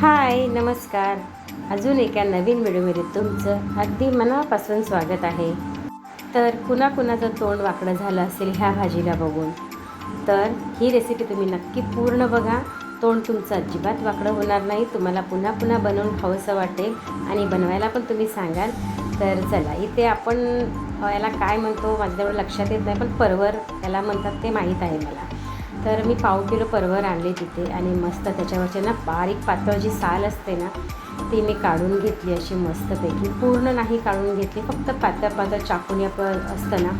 हाय नमस्कार. अजून एका नवीन व्हिडिओमध्ये तुमचं अगदी मनापासून स्वागत आहे. तर कुणा कुणाचं तोंड वाकडं झालं असेल ह्या भाजीला बघून तर ही रेसिपी तुम्ही नक्की पूर्ण बघा. तोंड तुमचं अजिबात वाकडं होणार नाही. तुम्हाला पुन्हा पुन्हा बनवून खावंसं वाटेल आणि बनवायला पण तुम्ही सांगाल. तर चला इथे आपण याला काय म्हणतो माझ्या लक्षात येत नाही पण परवर याला म्हणतात ते माहीत आहे मला. तर मी पाव किलो परवर आणले तिथे आणि मस्त त्याच्यावरचे ना बारीक पातळ जी साल असते ना ती मी काढून घेतली अशी मस्तपैकी. पूर्ण नाही काढून घेतली फक्त पातळ पातळ चाकून आपण असतं ना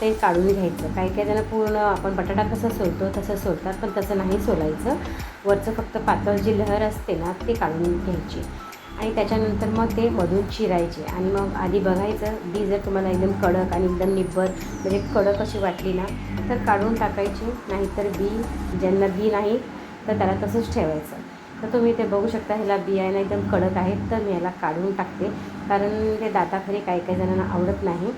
ते काढून घ्यायचं. काही काही जणं पूर्ण आपण बटाटा कसं सोलतो तसं सोलतात पण तसं नाही सोलायचं. वरचं फक्त पातळ जी लहर असते ना ती काढून घ्यायची. आणि त्याच्यानंतर मग ते मधून चिरायचे. आणि मग आधी बघायचं बी जर तुम्हाला एकदम कडक आणि एकदम निब्बर म्हणजे कडक अशी वाटली ना तर काढून टाकायची. नाहीतर बी ज्यांना बी नाही तर त्याला तसंच ठेवायचं. तर तुम्ही ते बघू शकता ह्याला बी आहे ना एकदम कडक आहेत तर मी ह्याला काढून टाकते. कारण ते दाताखाली काही काही जणांना आवडत नाही.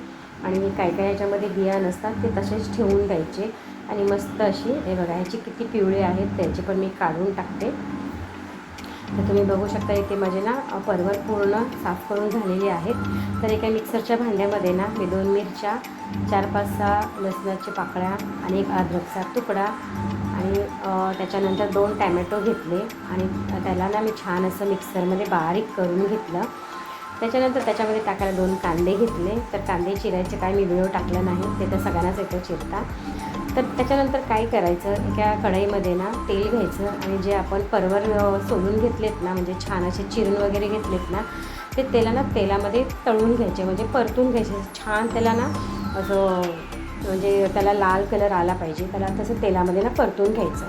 आणि काही काही ह्याच्यामध्ये बिया नसतात ते तसेच ठेवून द्यायचे. आणि मस्त अशी हे बघा ह्याची किती पिवळे आहेत त्याचे पण मी काढून टाकते. तर तुम्ही बघू शकता इथे माझे ना अ, परवर पूर्ण साफ करून झालेले आहेत. तर एका मिक्सरच्या भांड्यामध्ये ना मी दोन मिरच्या चार पाच सहा लसणाच्या पाकळ्या आणि एक अद्रकचा तुकडा आणि त्याच्यानंतर दोन टॅमॅटो घेतले आणि त्याला ना मी छान असं मिक्सरमध्ये बारीक करून घेतलं. त्याच्यानंतर त्याच्यामध्ये टाकायला दोन कांदे घेतले. तर कांदे चिरायचे काय मी व्हिडिओ टाकला नाही. ते तर सगळ्यांनाच येतं चिरता. तर त्याच्यानंतर काय करायचं? एका कढईमध्ये ना तेल घ्यायचं आणि जे आपण परवर सोलून घेतलेत ना म्हणजे छान असे चिरून वगैरे घेतलेत ना ते तेला ना तेलामध्ये तळून घ्यायचे. म्हणजे परतून घ्यायचे. छान त्याला ना असं म्हणजे त्याला लाल कलर आला पाहिजे. त्याला तसं तेलामध्ये ना परतून घ्यायचं.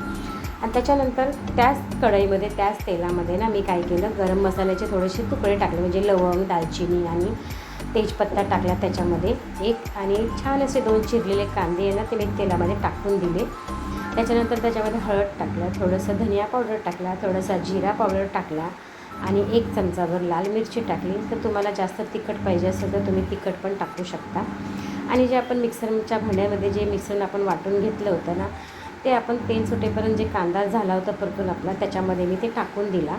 आणि त्याच्यानंतर त्याच कढईमध्ये त्याच तेलामध्ये ना मी काय केलं गरम मसाल्याचे थोडेसे तुकडे टाकले म्हणजे लवंग दालचिनी आणि तेजपत्ता टाकला त्याच्यामध्ये एक आणि छान असे दोन चिरलेले कांदे आहे ना ते मी तेलामध्ये टाकून दिले. त्याच्यानंतर त्याच्यामध्ये हळद टाकलं थोडंसं धनिया पावडर टाकला थोडासा जिरा पावडर टाकला आणि एक चमचाभर लाल मिरची टाकली. तर तुम्हाला जास्त तिखट पाहिजे असेल तर तुम्ही तिखट पण टाकू शकता. आणि जे आपण मिक्सरच्या भांड्यामध्ये जे मिक्सर आपण वाटून घेतलं होतं ना ते आपण तेल सुटेपर्यंत जे कांदा झाला होता परतून आपला त्याच्यामध्ये मी ते टाकून दिला.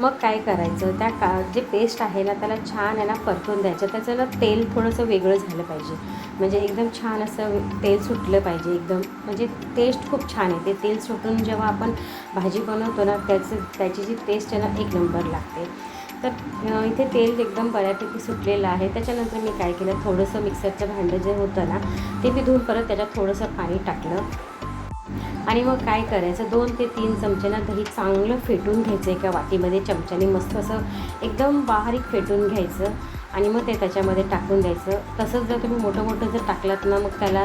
मग काय करायचं? त्या का जे पेस्ट आहे ना त्याला छान आहे ना परतून द्यायचं. त्याचं ना तेल थोडंसं वेगळं झालं पाहिजे. म्हणजे एकदम छान असं तेल सुटलं पाहिजे एकदम. म्हणजे टेस्ट खूप छान आहे ते तेल सुटून जेव्हा आपण भाजी बनवतो ना त्याचं त्याची जी टेस्ट आहे ना एक नंबर लागते. तर इथे तेल एकदम बऱ्यापैकी सुटलेलं आहे. त्याच्यानंतर मी काय केलं? थोडंसं मिक्सरचं भांडं जे होतं ना ते मी धुवून परत त्याच्यात थोडंसं पाणी टाकलं. आणि मग काय करायचं? दोन ते तीन चमचे ना दही चांगलं फेटून घ्यायचं एका वाटीमध्ये चमच्याने. मस्त असं एकदम बारीक फेटून घ्यायचं आणि मग ते त्याच्यामध्ये टाकून द्यायचं. तसंच जर तुम्ही मोठं मोठं जर टाकलात ना मग त्याला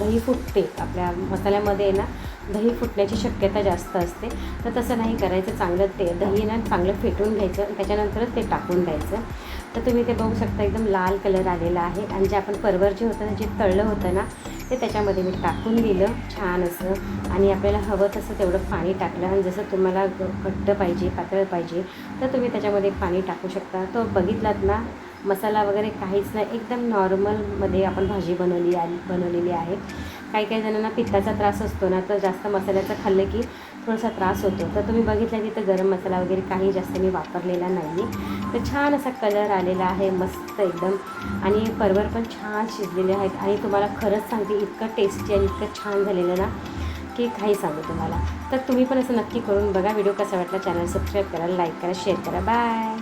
दही फुटते. आपल्या मसाल्यामध्ये ना दही फुटण्याची शक्यता जास्त असते. तर तसं नाही करायचं. चांगलं ते दही ना चांगलं फेटून घ्यायचं त्याच्यानंतरच ते टाकून द्यायचं. तर तुम्ही ते बघू शकता एकदम लाल कलर आलेला आहे. आणि जे आपण परवर जे होतं ना जे तळलं होतं ना ते त्याच्यामध्ये मी टाकून दिलं छान असं. आणि आपल्याला हवं तसं तेवढं पाणी टाकलं. आणि जसं तुम्हाला ग- घट्ट पाहिजे पातळ पाहिजे तर तुम्ही त्याच्यामध्ये पाणी टाकू शकता. तो बघितलात ना मसाला वगैरे काहीच नाही. एकदम नॉर्मलमध्ये आपण भाजी बनवली आली बनवलेली आहे. काही काही जणांना पित्ताचा त्रास असतो ना तर जास्त मसाल्याचं खाल्लं की थोडासा त्रास होतो. तर तुम्ही बघितलं तिथं गरम मसाला वगैरे काही जास्त मी वापरलेला नाही. तर छान असा कलर आलेला आहे मस्त एकदम. आणि परवर पण छान शिजलेले आहेत. आणि तुम्हाला खरंच सांगते इतकं टेस्टी आणि इतकं छान झालेलं ना की काही सांगू तुम्हाला. तर तुम्ही पण असं नक्की करून बघा. व्हिडिओ कसा वाटला चॅनल सबस्क्राईब करा लाईक करा शेअर करा. बाय